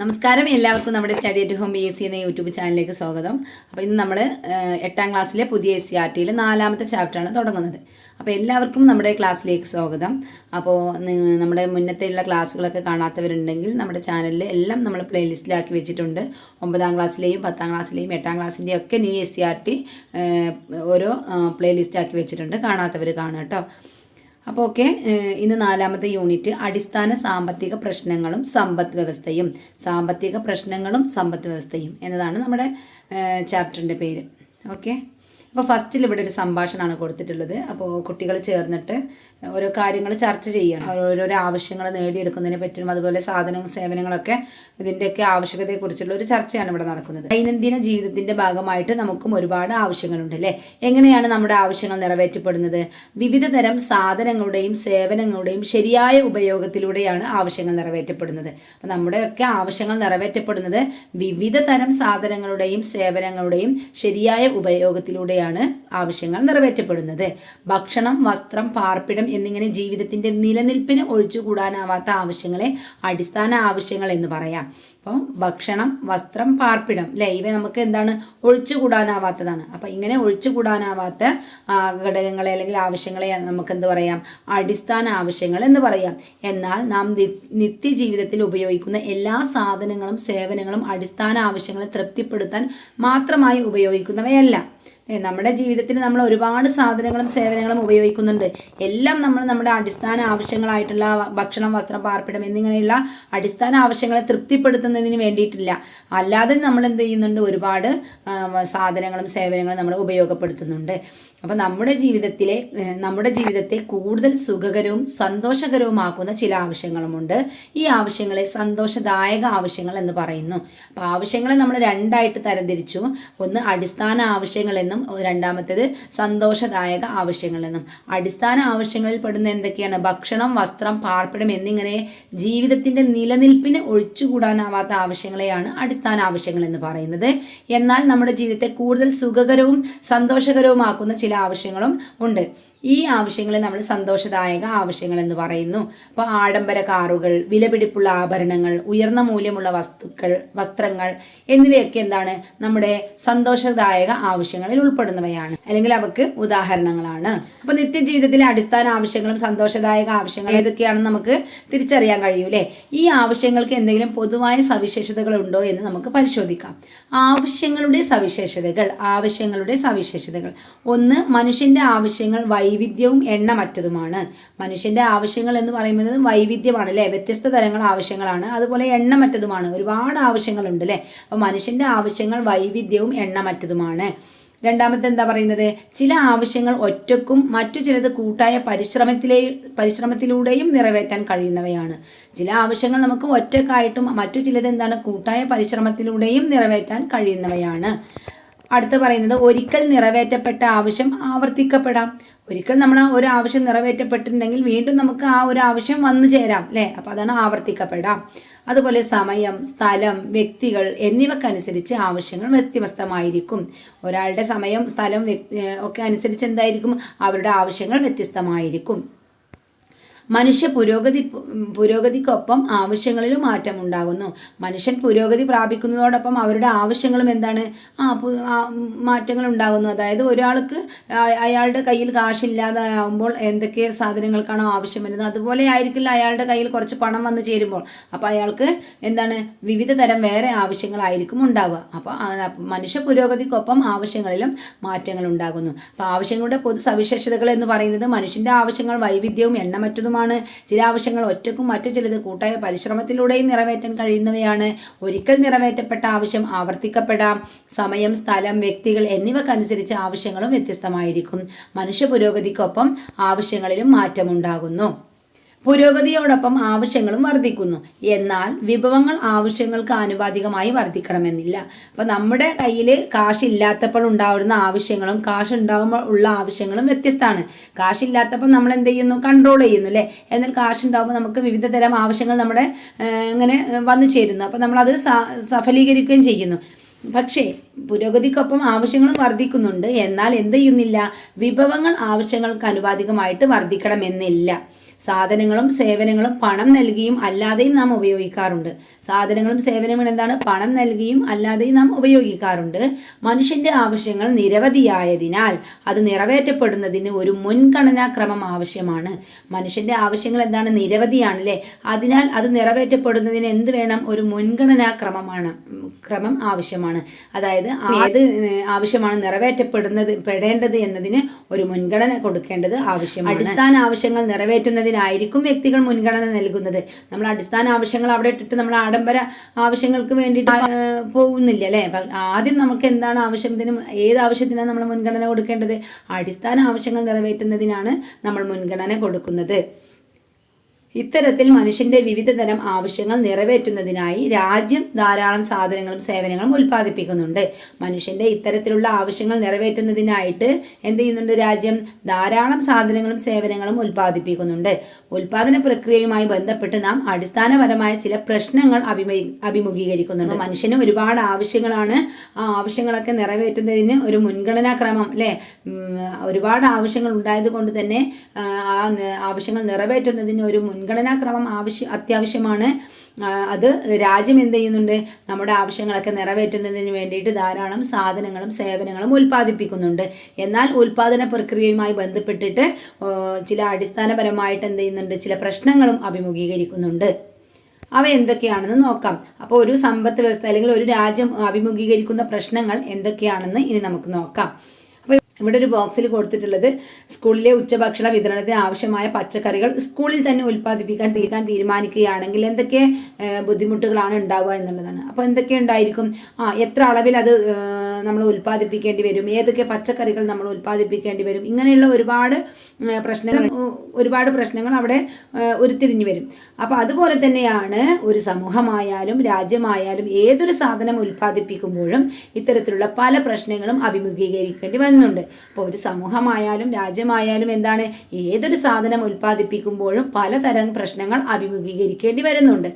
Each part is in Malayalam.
നമസ്കാരം. എല്ലാവർക്കും നമ്മുടെ study at home B S C എന്ന യൂട്യൂബ് ചാനലിലേക്ക് സ്വാഗതം. അപ്പോൾ ഇന്ന് നമ്മൾ എട്ടാം ക്ലാസ്സിലെ പുതിയ എസ് സി ആർ ടിയിലെ നാലാമത്തെ ചാപ്റ്ററാണ് തുടങ്ങുന്നത്. അപ്പോൾ എല്ലാവർക്കും നമ്മുടെ ക്ലാസ്സിലേക്ക് സ്വാഗതം. അപ്പോൾ നമ്മുടെ മുന്നത്തെയുള്ള ക്ലാസ്സുകളൊക്കെ കാണാത്തവരുണ്ടെങ്കിൽ നമ്മുടെ ചാനലിൽ എല്ലാം നമ്മൾ പ്ലേലിസ്റ്റിലാക്കി വെച്ചിട്ടുണ്ട്. ഒമ്പതാം ക്ലാസ്സിലെയും പത്താം ക്ലാസ്സിലെയും എട്ടാം ക്ലാസ്സിന്റെയും ഒക്കെ new S C R T ഓരോ പ്ലേലിസ്റ്റ് ആക്കി വെച്ചിട്ടുണ്ട്. കാണാത്തവർ കാണാം കേട്ടോ അപ്പോൾ ഓക്കെ ഇന്ന് നാലാമത്തെ യൂണിറ്റ് അടിസ്ഥാന സാമ്പത്തിക പ്രശ്നങ്ങളും സമ്പദ് വ്യവസ്ഥയും. സാമ്പത്തിക പ്രശ്നങ്ങളും സമ്പദ് വ്യവസ്ഥയും എന്നതാണ് നമ്മുടെ ചാപ്റ്ററിന്റെ പേര്. ഓക്കെ? അപ്പോൾ ഫസ്റ്റിൽ ഇവിടെ ഒരു സംഭാഷണമാണ് കൊടുത്തിട്ടുള്ളത്. അപ്പോൾ കുട്ടികൾ ചേർന്നിട്ട് ഓരോ കാര്യങ്ങൾ ചർച്ച ചെയ്യണം. ഓരോരോ ആവശ്യങ്ങൾ നേടിയെടുക്കുന്നതിനെ പറ്റിയും അതുപോലെ സാധന സേവനങ്ങളൊക്കെ ഇതിന്റെയൊക്കെ ആവശ്യകതയെക്കുറിച്ചുള്ള ഒരു ചർച്ചയാണ് ഇവിടെ നടക്കുന്നത്. ദൈനംദിന ജീവിതത്തിന്റെ ഭാഗമായിട്ട് നമുക്കും ഒരുപാട് ആവശ്യങ്ങളുണ്ട് അല്ലേ? എങ്ങനെയാണ് നമ്മുടെ ആവശ്യങ്ങൾ നിറവേറ്റപ്പെടുന്നത്? വിവിധ തരം സാധനങ്ങളുടെയും സേവനങ്ങളുടെയും ശരിയായ ഉപയോഗത്തിലൂടെയാണ് ആവശ്യങ്ങൾ നിറവേറ്റപ്പെടുന്നത്. അപ്പം നമ്മുടെയൊക്കെ ആവശ്യങ്ങൾ നിറവേറ്റപ്പെടുന്നത് വിവിധ തരം സാധനങ്ങളുടെയും സേവനങ്ങളുടെയും ശരിയായ ഉപയോഗത്തിലൂടെയാണ് ആവശ്യങ്ങൾ നിറവേറ്റപ്പെടുന്നത്. ഭക്ഷണം വസ്ത്രം പാർപ്പിടം എന്നിങ്ങനെ ജീവിതത്തിന്റെ നിലനിൽപ്പിന് ഒഴിച്ചുകൂടാനാവാത്ത ആവശ്യങ്ങളെ അടിസ്ഥാന ആവശ്യങ്ങൾ എന്ന് പറയാം. അപ്പം ഭക്ഷണം വസ്ത്രം പാർപ്പിടം അല്ലേ ഇവ നമുക്ക് എന്താണ്? ഒഴിച്ചുകൂടാനാവാത്തതാണ്. അപ്പം ഇങ്ങനെ ഒഴിച്ചുകൂടാനാവാത്ത ഘടകങ്ങളെ അല്ലെങ്കിൽ ആവശ്യങ്ങളെ നമുക്ക് എന്ത് പറയാം? അടിസ്ഥാന ആവശ്യങ്ങൾ എന്ന് പറയാം. എന്നാൽ നാം നിത്യജീവിതത്തിൽ ഉപയോഗിക്കുന്ന എല്ലാ സാധനങ്ങളും സേവനങ്ങളും അടിസ്ഥാന ആവശ്യങ്ങളെ തൃപ്തിപ്പെടുത്താൻ മാത്രമായി ഉപയോഗിക്കുന്നവയല്ല. നമ്മുടെ ജീവിതത്തിൽ നമ്മൾ ഒരുപാട് സാധനങ്ങളും സേവനങ്ങളും ഉപയോഗിക്കുന്നുണ്ട്. എല്ലാം നമ്മൾ നമ്മുടെ അടിസ്ഥാന ആവശ്യങ്ങളായിട്ടുള്ള ഭക്ഷണം വസ്ത്രം പാർപ്പിടം എന്നിങ്ങനെയുള്ള അടിസ്ഥാന ആവശ്യങ്ങളെ തൃപ്തിപ്പെടുത്തുന്നതിന് വേണ്ടിയിട്ടില്ല. അല്ലാതെ നമ്മൾ എന്ത് ചെയ്യുന്നുണ്ട്? ഒരുപാട് സാധനങ്ങളും സേവനങ്ങളും നമ്മൾ ഉപയോഗപ്പെടുത്തുന്നുണ്ട്. അപ്പം നമ്മുടെ ജീവിതത്തിലെ നമ്മുടെ ജീവിതത്തെ കൂടുതൽ സുഖകരവും സന്തോഷകരവുമാക്കുന്ന ചില ആവശ്യങ്ങളുമുണ്ട്. ഈ ആവശ്യങ്ങളെ സന്തോഷദായക ആവശ്യങ്ങൾ എന്ന് പറയുന്നു. അപ്പോൾ ആവശ്യങ്ങളെ നമ്മൾ രണ്ടായിട്ട് തരംതിരിച്ചു. ഒന്ന് അടിസ്ഥാന ആവശ്യങ്ങളെന്നും രണ്ടാമത്തേത് സന്തോഷദായക ആവശ്യങ്ങളെന്നും. അടിസ്ഥാന ആവശ്യങ്ങളിൽ പെടുന്ന എന്തൊക്കെയാണ്? ഭക്ഷണം വസ്ത്രം പാർപ്പിടം എന്നിങ്ങനെ ജീവിതത്തിന്റെ നിലനിൽപ്പിന് ഒഴിച്ചുകൂടാനാവാത്ത ആവശ്യങ്ങളെയാണ് അടിസ്ഥാന ആവശ്യങ്ങൾ എന്ന് പറയുന്നത്. എന്നാൽ നമ്മുടെ ജീവിതത്തെ കൂടുതൽ സുഖകരവും സന്തോഷകരവുമാക്കുന്ന ചില ആവശ്യങ്ങളും ഉണ്ട്. ഈ ആവശ്യങ്ങളെ നമ്മൾ സന്തോഷദായക ആവശ്യങ്ങൾ എന്ന് പറയുന്നു. അപ്പോൾ ആഡംബര കാറുകൾ വിലപിടിപ്പുള്ള ആഭരണങ്ങൾ ഉയർന്ന മൂല്യമുള്ള വസ്തുക്കൾ വസ്ത്രങ്ങൾ എന്നിവയൊക്കെ എന്താണ്? നമ്മുടെ സന്തോഷദായക ആവശ്യങ്ങളിൽ ഉൾപ്പെടുന്നവയാണ്. അല്ലെങ്കിൽ അവക്ക് ഉദാഹരണങ്ങളാണ്. അപ്പൊ നിത്യജീവിതത്തിലെ അടിസ്ഥാന ആവശ്യങ്ങളും സന്തോഷദായക ആവശ്യങ്ങളും ഏതൊക്കെയാണെന്ന് നമുക്ക് തിരിച്ചറിയാൻ കഴിയൂലേ ഈ ആവശ്യങ്ങൾക്ക് എന്തെങ്കിലും പൊതുവായ സവിശേഷതകൾ ഉണ്ടോ എന്ന് നമുക്ക് പരിശോധിക്കാം. ആവശ്യങ്ങളുടെ സവിശേഷതകൾ ആവശ്യങ്ങളുടെ സവിശേഷതകൾ. ഒന്ന് മനുഷ്യന്റെ ആവശ്യങ്ങൾ വൈവിധ്യവും എണ്ണമറ്റതുമാണ്. മനുഷ്യന്റെ ആവശ്യങ്ങൾ എന്ന് പറയുന്നത് വൈവിധ്യമാണ് അല്ലേ? വ്യത്യസ്ത തരങ്ങൾ ആവശ്യങ്ങളാണ്. അതുപോലെ എണ്ണമറ്റതുമാണ്. ഒരുപാട് ആവശ്യങ്ങളുണ്ട് അല്ലേ? അപ്പോൾ മനുഷ്യന്റെ ആവശ്യങ്ങൾ വൈവിധ്യവും എണ്ണമറ്റതുമാണ്. രണ്ടാമത്തെ എന്താ പറയുന്നത്? ചില ആവശ്യങ്ങൾ ഒറ്റക്കും മറ്റു ചിലത് കൂട്ടായ പരിശ്രമത്തിലെ പരിശ്രമത്തിലൂടെയും നിറവേറ്റാൻ കഴിയുന്നവയാണ്. ചില ആവശ്യങ്ങൾ നമുക്ക് ഒറ്റക്കായിട്ടും മറ്റു ചിലത് എന്താണ്? കൂട്ടായ പരിശ്രമത്തിലൂടെയും നിറവേറ്റാൻ കഴിയുന്നവയാണ്. അടുത്ത് പറയുന്നത് ഒരിക്കൽ നിറവേറ്റപ്പെട്ട ആവശ്യം ആവർത്തിക്കപ്പെടാം. ഒരിക്കൽ നമ്മൾ ഒരു ആവശ്യം നിറവേറ്റപ്പെട്ടിട്ടുണ്ടെങ്കിൽ വീണ്ടും നമുക്ക് ആ ഒരു ആവശ്യം വന്നു ചേരാം അല്ലേ? അപ്പോൾ അതാണ് ആവർത്തിക്കപ്പെടാം. അതുപോലെ സമയം സ്ഥലം വ്യക്തികൾ എന്നിവക്കനുസരിച്ച് ആവശ്യങ്ങൾ വ്യത്യസ്തമായിരിക്കും. ഒരാളുടെ സമയം സ്ഥലം ഒക്കെ അനുസരിച്ച് എന്തായിരിക്കും? അവരുടെ ആവശ്യങ്ങൾ വ്യത്യസ്തമായിരിക്കും. മനുഷ്യ പുരോഗതി പുരോഗതിക്കൊപ്പം ആവശ്യങ്ങളിലും മാറ്റം ഉണ്ടാകുന്നു മനുഷ്യൻ പുരോഗതി പ്രാപിക്കുന്നതോടൊപ്പം അവരുടെ ആവശ്യങ്ങളും എന്താണ്? ആ മാറ്റങ്ങൾ ഉണ്ടാകുന്നു അതായത് ഒരാൾക്ക് അയാളുടെ കയ്യിൽ കാശില്ലാതെ ആകുമ്പോൾ എന്തൊക്കെ സാധനങ്ങൾക്കാണോ ആവശ്യം വരുന്നത്? അതുപോലെ ആയിരിക്കില്ല അയാളുടെ കയ്യിൽ കുറച്ച് പണം വന്നു ചേരുമ്പോൾ. അപ്പോൾ അയാൾക്ക് എന്താണ്? വിവിധ തരം വേറെ ആവശ്യങ്ങളായിരിക്കും ഉണ്ടാവുക. അപ്പോൾ മനുഷ്യ പുരോഗതിക്കൊപ്പം ആവശ്യങ്ങളിലും മാറ്റങ്ങൾ ഉണ്ടാകുന്നു അപ്പോൾ ആവശ്യങ്ങളുടെ പൊതു സവിശേഷതകൾ എന്ന് പറയുന്നത് മനുഷ്യന്റെ ആവശ്യങ്ങൾ വൈവിധ്യവും എണ്ണമറ്റതുമാണ് ചില ആവശ്യങ്ങൾ ഒറ്റക്കും മറ്റു ചിലത് കൂട്ടായ പരിശ്രമത്തിലൂടെയും നിറവേറ്റാൻ കഴിയുന്നവയാണ്. ഒരിക്കൽ നിറവേറ്റപ്പെട്ട ആവശ്യം ആവർത്തിക്കപ്പെടാം. സമയം സ്ഥലം വ്യക്തികൾ എന്നിവക്കനുസരിച്ച് ആവശ്യങ്ങളും വ്യത്യസ്തമായിരിക്കും. മനുഷ്യ പുരോഗതിക്കൊപ്പം ആവശ്യങ്ങളിലും മാറ്റമുണ്ടാകുന്നു. പുരോഗതിയോടൊപ്പം ആവശ്യങ്ങളും വർദ്ധിക്കുന്നു. എന്നാൽ വിഭവങ്ങൾ ആവശ്യങ്ങൾക്ക് ആനുപാതികമായി വർദ്ധിക്കണമെന്നില്ല. അപ്പൊ നമ്മുടെ കയ്യിൽ കാശില്ലാത്തപ്പോൾ ഉണ്ടാവുന്ന ആവശ്യങ്ങളും കാശ് ഉണ്ടാകുമ്പോൾ ഉള്ള ആവശ്യങ്ങളും വ്യത്യസ്തമാണ്. കാശില്ലാത്തപ്പോൾ നമ്മൾ എന്ത് ചെയ്യുന്നു? കൺട്രോൾ ചെയ്യുന്നു അല്ലേ എന്നാൽ കാശ് ഉണ്ടാകുമ്പോൾ നമുക്ക് വിവിധ തരം ആവശ്യങ്ങൾ നമ്മുടെ ഇങ്ങനെ വന്നു ചേരുന്നു. അപ്പൊ നമ്മളത് സഫലീകരിക്കുകയും ചെയ്യുന്നു. പക്ഷേ പുരോഗതിക്കൊപ്പം ആവശ്യങ്ങളും വർദ്ധിക്കുന്നുണ്ട്. എന്നാൽ എന്ത് ചെയ്യുന്നില്ല? വിഭവങ്ങൾ ആവശ്യങ്ങൾക്ക് അനുവാദികമായിട്ട് വർദ്ധിക്കണമെന്നില്ല. സാധനങ്ങളും സേവനങ്ങളും പണം നൽകിയും അല്ലാതെയും നാം ഉപയോഗിക്കാറുണ്ട്. സാധനങ്ങളും സേവനങ്ങളും എന്താണ്? പണം നൽകിയും അല്ലാതെയും നാം ഉപയോഗിക്കാറുണ്ട്. മനുഷ്യന്റെ ആവശ്യങ്ങൾ നിരവധിയായതിനാൽ അത് നിറവേറ്റപ്പെടുന്നതിന് ഒരു മുൻഗണനാ ക്രമം ആവശ്യമാണ്. മനുഷ്യന്റെ ആവശ്യങ്ങൾ എന്താണ്? നിരവധിയാണ് അല്ലേ? അതിനാൽ അത് നിറവേറ്റപ്പെടുന്നതിന് എന്ത് വേണം? ഒരു മുൻഗണനാ ക്രമമാണ് ക്രമം ആവശ്യമാണ്. അതായത് ഏത് ഏഹ്, ആവശ്യമാണ് നിറവേറ്റപ്പെടുന്നത് പെടേണ്ടത് എന്നതിന് ഒരു മുൻഗണന കൊടുക്കേണ്ടത് ആവശ്യമാണ്. അടിസ്ഥാന ആവശ്യങ്ങൾ നിറവേറ്റുന്നതിനായിരിക്കും വ്യക്തികൾ മുൻഗണന നൽകുന്നത്. നമ്മൾ അടിസ്ഥാന ആവശ്യങ്ങൾ അവിടെ ഇട്ടിട്ട് നമ്മൾ ആഡംബര ആവശ്യങ്ങൾക്ക് വേണ്ടിയിട്ട് പോകുന്നില്ല അല്ലേ? ആദ്യം നമുക്ക് എന്താണ് ആവശ്യത്തിന് ഏത് ആവശ്യത്തിനാണ് നമ്മൾ മുൻഗണന കൊടുക്കേണ്ടത്? അടിസ്ഥാന ആവശ്യങ്ങൾ നിറവേറ്റുന്നതിനാണ് നമ്മൾ മുൻഗണന കൊടുക്കുന്നത്. ഇത്തരത്തിൽ മനുഷ്യന്റെ വിവിധ തരം ആവശ്യങ്ങൾ നിറവേറ്റുന്നതിനായി രാജ്യം ധാരാളം സാധനങ്ങളും സേവനങ്ങളും ഉൽപ്പാദിപ്പിക്കുന്നുണ്ട്. മനുഷ്യന്റെ ഇത്തരത്തിലുള്ള ആവശ്യങ്ങൾ നിറവേറ്റുന്നതിനായിട്ട് എന്ത് ചെയ്യുന്നുണ്ട് രാജ്യം? ധാരാളം സാധനങ്ങളും സേവനങ്ങളും ഉൽപ്പാദിപ്പിക്കുന്നുണ്ട്. ഉൽപാദന പ്രക്രിയയുമായി ബന്ധപ്പെട്ട് നാം അടിസ്ഥാനപരമായ ചില പ്രശ്നങ്ങൾ അഭിമുഖീ അഭിമുഖീകരിക്കുന്നുണ്ട്. മനുഷ്യന് ഒരുപാട് ആവശ്യങ്ങളാണ് ആ ആവശ്യങ്ങളൊക്കെ നിറവേറ്റുന്നതിന് ഒരു മുൻഗണനാക്രമം അല്ലേ ഒരുപാട് ആവശ്യങ്ങൾ ഉണ്ടായത് കൊണ്ട് തന്നെ ആ, ആവശ്യങ്ങൾ നിറവേറ്റുന്നതിന് ഒരു മുൻഗണനാക്രമം ആവശ്യം അത്യാവശ്യമാണ്. അത് രാജ്യം എന്ത് ചെയ്യുന്നുണ്ട്? നമ്മുടെ ആവശ്യങ്ങളൊക്കെ നിറവേറ്റുന്നതിന് വേണ്ടിയിട്ട് ധാരാളം സാധനങ്ങളും സേവനങ്ങളും ഉൽപ്പാദിപ്പിക്കുന്നുണ്ട്. എന്നാൽ ഉൽപ്പാദന പ്രക്രിയയുമായി ബന്ധപ്പെട്ടിട്ട് ചില അടിസ്ഥാനപരമായിട്ട് എന്ത് ചെയ്യുന്നുണ്ട്? ചില പ്രശ്നങ്ങളും അഭിമുഖീകരിക്കുന്നുണ്ട്. അവ എന്തൊക്കെയാണെന്ന് നോക്കാം. അപ്പോൾ ഒരു സമ്പത്ത് വ്യവസ്ഥ അല്ലെങ്കിൽ ഒരു രാജ്യം അഭിമുഖീകരിക്കുന്ന പ്രശ്നങ്ങൾ എന്തൊക്കെയാണെന്ന് ഇനി നമുക്ക് നോക്കാം. ഇവിടെ ഒരു ബോക്സിൽ കൊടുത്തിട്ടുള്ളത് സ്കൂളിലെ ഉച്ചഭക്ഷണ വിതരണത്തിന് ആവശ്യമായ പച്ചക്കറികൾ സ്കൂളിൽ തന്നെ ഉൽപ്പാദിപ്പിക്കാൻ തീർക്കാൻ തീരുമാനിക്കുകയാണെങ്കിൽ എന്തൊക്കെ ബുദ്ധിമുട്ടുകളാണ് ഉണ്ടാവുക എന്നുള്ളതാണ്. അപ്പോൾ എന്തൊക്കെ ഉണ്ടായിരിക്കും? ആ എത്ര അളവിൽ അത് നമ്മൾ ഉൽപ്പാദിപ്പിക്കേണ്ടി വരും. ഏതൊക്കെ പച്ചക്കറികൾ നമ്മൾ ഉൽപ്പാദിപ്പിക്കേണ്ടി വരും. ഇങ്ങനെയുള്ള ഒരുപാട് പ്രശ്നങ്ങൾ ഒരുപാട് പ്രശ്നങ്ങൾ അവിടെ ഉരുത്തിരിഞ്ഞു വരും. അപ്പോൾ അതുപോലെ തന്നെയാണ് ഒരു സമൂഹമായാലും രാജ്യമായാലും ഏതൊരു സാധനം ഉൽപ്പാദിപ്പിക്കുമ്പോഴും ഇത്തരത്തിലുള്ള പല പ്രശ്നങ്ങളും അഭിമുഖീകരിക്കേണ്ടി വരുന്നുണ്ട്. അപ്പോൾ ഒരു സമൂഹമായാലും രാജ്യമായാലും എന്താണ് ഏതൊരു സാധനം ഉൽപ്പാദിപ്പിക്കുമ്പോഴും പലതരം പ്രശ്നങ്ങൾ അഭിമുഖീകരിക്കേണ്ടി വരുന്നുണ്ട്.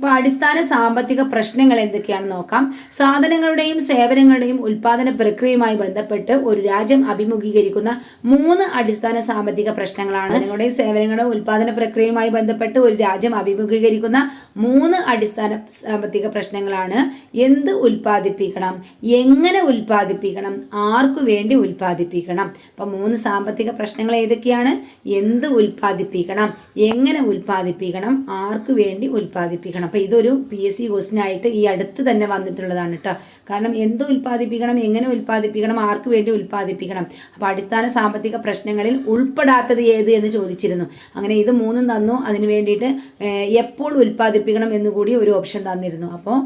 അപ്പോൾ അടിസ്ഥാന സാമ്പത്തിക പ്രശ്നങ്ങൾ എന്തൊക്കെയാണെന്ന് നോക്കാം. സാധനങ്ങളുടെയും സേവനങ്ങളുടെയും ഉൽപാദന പ്രക്രിയയുമായി ബന്ധപ്പെട്ട് ഒരു രാജ്യം അഭിമുഖീകരിക്കുന്ന മൂന്ന് അടിസ്ഥാന സാമ്പത്തിക പ്രശ്നങ്ങളാണ്. നിങ്ങളുടെയും സേവനങ്ങളുടെ ഉൽപാദന പ്രക്രിയയുമായി ബന്ധപ്പെട്ട് ഒരു രാജ്യം അഭിമുഖീകരിക്കുന്ന മൂന്ന് അടിസ്ഥാന സാമ്പത്തിക പ്രശ്നങ്ങളാണ്. എന്ത് ഉൽപ്പാദിപ്പിക്കണം? എങ്ങനെ ഉൽപ്പാദിപ്പിക്കണം? ആർക്കു വേണ്ടി ഉൽപ്പാദിപ്പിക്കണം? അപ്പൊ മൂന്ന് സാമ്പത്തിക പ്രശ്നങ്ങൾ ഏതൊക്കെയാണ്? എന്ത് ഉൽപ്പാദിപ്പിക്കണം? എങ്ങനെ ഉൽപ്പാദിപ്പിക്കണം? ആർക്കു വേണ്ടി ഉൽപ്പാദിപ്പിക്കണം? അപ്പൊ ഇതൊരു പി എസ് സി ക്വസ്റ്റ്യൻ ആയിട്ട് ഈ അടുത്ത് തന്നെ വന്നിട്ടുള്ളതാണ് കേട്ടോ കാരണം എന്ത് ഉൽപ്പാദിപ്പിക്കണം എങ്ങനെ ഉൽപ്പാദിപ്പിക്കണം ആർക്ക് വേണ്ടി ഉൽപ്പാദിപ്പിക്കണം. അപ്പൊ അടിസ്ഥാന സാമ്പത്തിക പ്രശ്നങ്ങളിൽ ഉൾപ്പെടാത്തത് ഏത് എന്ന് ചോദിച്ചിരുന്നു. അങ്ങനെ ഇത് മൂന്നും തന്നു. അതിന് വേണ്ടിയിട്ട് എപ്പോൾ ഉൽപ്പാദിപ്പിക്കണം എന്നുകൂടി ഒരു ഓപ്ഷൻ തന്നിരുന്നു. അപ്പോൾ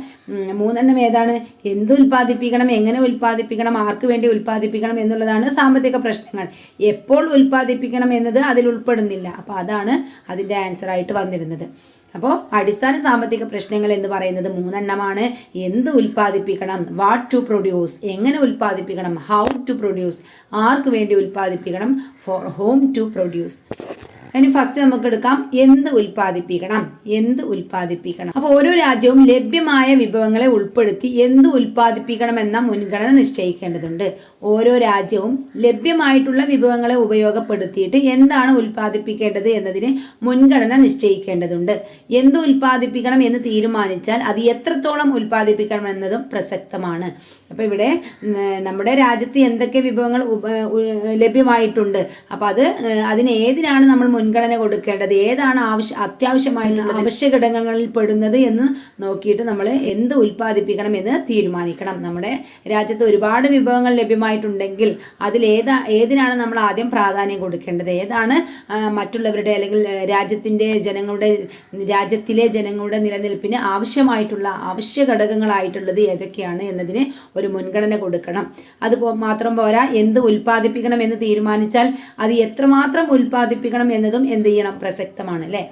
മൂന്നെണ്ണം ഏതാണ്? എന്ത് ഉൽപ്പാദിപ്പിക്കണം എങ്ങനെ ഉൽപ്പാദിപ്പിക്കണം ആർക്ക് വേണ്ടി ഉൽപ്പാദിപ്പിക്കണം എന്നുള്ളതാണ് സാമ്പത്തിക പ്രശ്നങ്ങൾ. എപ്പോൾ ഉൽപ്പാദിപ്പിക്കണം എന്നത് അതിൽ ഉൾപ്പെടുന്നില്ല. അപ്പോൾ അതാണ് അതിന്റെ ആൻസർ ആയിട്ട് വന്നിരുന്നത്. അപ്പോൾ അടിസ്ഥാന സാമ്പത്തിക പ്രശ്നങ്ങൾ എന്ന് പറയുന്നത് മൂന്നെണ്ണമാണ്. എന്ത് ഉൽപ്പാദിപ്പിക്കണം? വാട്ട് ടു പ്രൊഡ്യൂസ് എങ്ങനെ ഉൽപ്പാദിപ്പിക്കണം? ഹൗ ടു പ്രൊഡ്യൂസ് ആർക്ക് വേണ്ടി ഉൽപ്പാദിപ്പിക്കണം? ഫോർ ഹോം ടു പ്രൊഡ്യൂസ് അതിന് ഫസ്റ്റ് നമുക്ക് എടുക്കാം. എന്ത് ഉൽപ്പാദിപ്പിക്കണം? എന്ത് ഉൽപ്പാദിപ്പിക്കണം? അപ്പോൾ ഓരോ രാജ്യവും ലഭ്യമായ വിഭവങ്ങളെ ഉൾപ്പെടുത്തി എന്ത് ഉൽപ്പാദിപ്പിക്കണം എന്ന മുൻഗണന നിശ്ചയിക്കേണ്ടതുണ്ട്. ഓരോ രാജ്യവും ലഭ്യമായിട്ടുള്ള വിഭവങ്ങളെ ഉപയോഗപ്പെടുത്തിയിട്ട് എന്താണ് ഉൽപ്പാദിപ്പിക്കേണ്ടത് എന്നതിന് മുൻഗണന നിശ്ചയിക്കേണ്ടതുണ്ട്. എന്ത് ഉൽപ്പാദിപ്പിക്കണം എന്ന് തീരുമാനിച്ചാൽ അത് എത്രത്തോളം ഉൽപ്പാദിപ്പിക്കണം എന്നതും പ്രസക്തമാണ്. അപ്പോൾ ഇവിടെ നമ്മുടെ രാജ്യത്ത് എന്തൊക്കെ വിഭവങ്ങൾ ലഭ്യമായിട്ടുണ്ട്? അപ്പോൾ അത് അതിന് ഏതിനാണ് നമ്മൾ മുൻഗണന കൊടുക്കേണ്ടത്. ഏതാണ് ആവശ്യ അത്യാവശ്യമായിട്ടുള്ള അവശ്യ ഘടകങ്ങളിൽ പെടുന്നത് എന്ന് നോക്കിയിട്ട് നമ്മൾ എന്ത് ഉൽപ്പാദിപ്പിക്കണം എന്ന് തീരുമാനിക്കണം. നമ്മുടെ രാജ്യത്ത് ഒരുപാട് വിഭവങ്ങൾ ലഭ്യമായിട്ടുണ്ടെങ്കിൽ അതിൽ ഏതാ ഏതിനാണ് നമ്മൾ ആദ്യം പ്രാധാന്യം കൊടുക്കേണ്ടത്? ഏതാണ് മറ്റുള്ളവരുടെ അല്ലെങ്കിൽ രാജ്യത്തിന്റെ ജനങ്ങളുടെ രാജ്യത്തിലെ ജനങ്ങളുടെ നിലനിൽപ്പിന് ആവശ്യമായിട്ടുള്ള അവശ്യ ഘടകങ്ങളായിട്ടുള്ളത് ഏതൊക്കെയാണ് എന്നതിന് ഒരു മുൻഗണന കൊടുക്കണം. അത് മാത്രം പോരാ എന്ത് ഉൽപ്പാദിപ്പിക്കണം എന്ന് തീരുമാനിച്ചാൽ അത് എത്രമാത്രം ഉൽപ്പാദിപ്പിക്കണം എന്നതും എന്ത് ചെയ്യണം? പ്രസക്തമാണ് അല്ലേ?